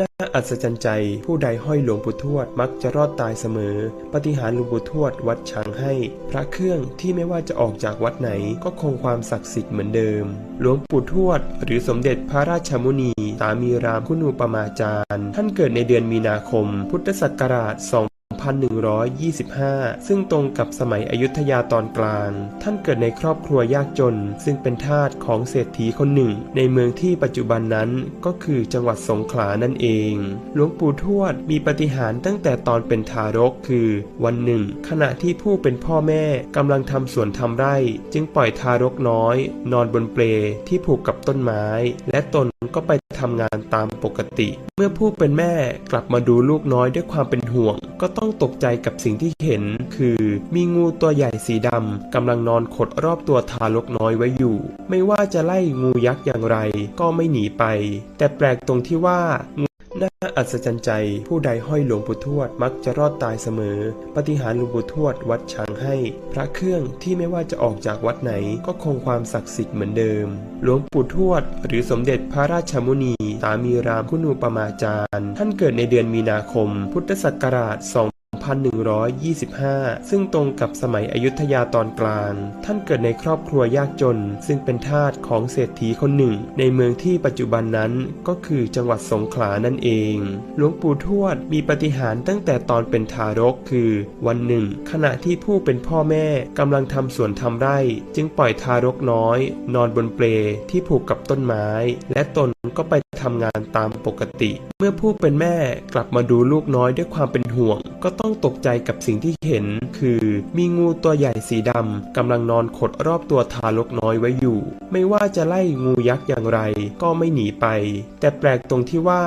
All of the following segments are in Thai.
น่าอัศจรรย์ใจ ผู้ใดห้อยหลวงปู่ทวดมักจะรอดตายเสมอ ปฏิหารหลวงปู่ทวดวัดช้างให้ พระเครื่องที่ไม่ว่าจะออกจากวัดไหนก็คงความศักดิ์สิทธิ์เหมือนเดิม หลวงปู่ทวด หรือสมเด็จพระราชมุนี สามีรามคุณูปมาจารย์ ท่านเกิดในเดือนมีนาคม พุทธศักราช 2125 ซึ่งตรงกับสมัยอยุธยาตอนกลาง ท่านเกิดในครอบครัวยากจน ซึ่งเป็นทาสของเศรษฐีคนหนึ่ง ในเมืองที่ปัจจุบันนั้นก็คือจังหวัดสงขลานั่นเอง หลวงปู่ทวดมีปฏิหารตั้งแต่ตอนเป็นทารกคือ วันหนึ่ง ขณะที่ผู้เป็นพ่อแม่กำลังทำสวนทำไร่ จึงปล่อยทารกน้อย นอนบนเปลที่ผูกกับต้นไม้ และตน ก็ไปทำงานตามปกติ เมื่อผู้เป็นแม่กลับมาดูลูกน้อยด้วยความเป็นห่วง ก็ต้องตกใจกับสิ่งที่เห็น คือมีงูตัวใหญ่สีดำกำลังนอนขดรอบตัวทารกน้อยไว้อยู่ ไม่ว่าจะไล่งูยักษ์อย่างไร ก็ไม่หนีไป แต่แปลกตรงที่ว่า น่าอัศจรรย์ใจ ผู้ใดห้อยหลวงปู่ทวดมักจะรอดตายเสมอ ปฏิหารหลวงปู่ทวดวัดช้างให้ พระเครื่องที่ไม่ว่าจะออกจากวัดไหนก็คงความศักดิ์สิทธิ์เหมือนเดิม หลวงปู่ทวด หรือสมเด็จพระราชมุนี สามีรามคุณูปมาจารย์ ท่านเกิดในเดือนมีนาคม พุทธศักราช 2125 ซึ่งตรงกับสมัยอยุธยาตอนกลาง ท่านเกิดในครอบครัวยากจน ซึ่งเป็นทาสของเศรษฐีคนหนึ่ง ในเมืองที่ปัจจุบันนั้นก็คือจังหวัดสงขลานั่นเอง หลวงปู่ทวดมีปฏิหารตั้งแต่ตอนเป็นทารกคือ วันหนึ่ง ขณะที่ผู้เป็นพ่อแม่กำลังทำสวนทำไร่ จึงปล่อยทารกน้อย นอนบนเปลที่ผูกกับต้นไม้ และตน ก็ไปทำงานตามปกติ เมื่อผู้เป็นแม่กลับมาดูลูกน้อยด้วยความเป็นห่วง ก็ต้องตกใจกับสิ่งที่เห็น คือมีงูตัวใหญ่สีดำกำลังนอนขดรอบตัวทารกน้อยไว้อยู่ ไม่ว่าจะไล่งูยักษ์อย่างไร ก็ไม่หนีไป แต่แปลกตรงที่ว่า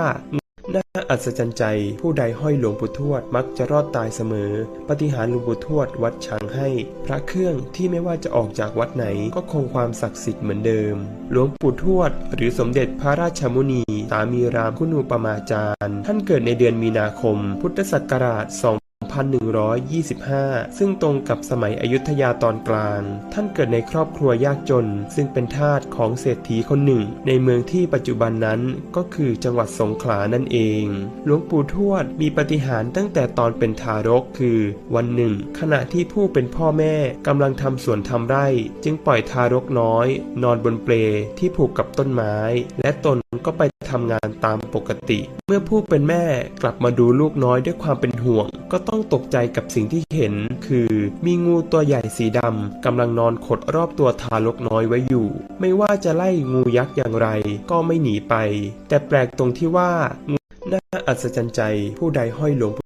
น่าอัศจรรย์ใจผู้ใดห้อยหลวงปู่ทวดมักจะรอดตายเสมอ ปฏิหารหลวงปู่ทวดวัดช้างให้ พระเครื่องที่ไม่ว่าจะออกจากวัดไหนก็คงความศักดิ์สิทธิ์เหมือนเดิม หลวงปู่ทวด หรือสมเด็จพระราชมุนี สามีรามคุณูปมาจารย์ ท่านเกิดในเดือนมีนาคม พุทธศักราช 2125 ซึ่งตรงกับสมัยอยุธยาตอนกลาง ท่านเกิดในครอบครัวยากจน ซึ่งเป็นทาสของเศรษฐีคนหนึ่ง ในเมืองที่ปัจจุบันนั้นก็คือจังหวัดสงขลานั่นเอง หลวงปู่ทวดมีปฏิหารตั้งแต่ตอนเป็นทารกคือ วันหนึ่ง ขณะที่ผู้เป็นพ่อแม่กำลังทำสวนทำไร่ จึงปล่อยทารกน้อย นอนบนเปลที่ผูกกับต้นไม้ และตนก็ไปทำงานตามปกติ เมื่อผู้เป็นแม่กลับมาดูลูกน้อยด้วยความเป็นห่วง ก็ต้องต้องตกใจกับสิ่งที่เห็น คือมีงูตัวใหญ่สีดำกำลังนอนขดรอบตัวทารกน้อยไว้อยู่ ไม่ว่าจะไล่งูยักษ์อย่างไร ก็ไม่หนีไป แต่แปลกตรงที่ว่าน่าอัศจรรย์ใจผู้ใดห้อยหลวง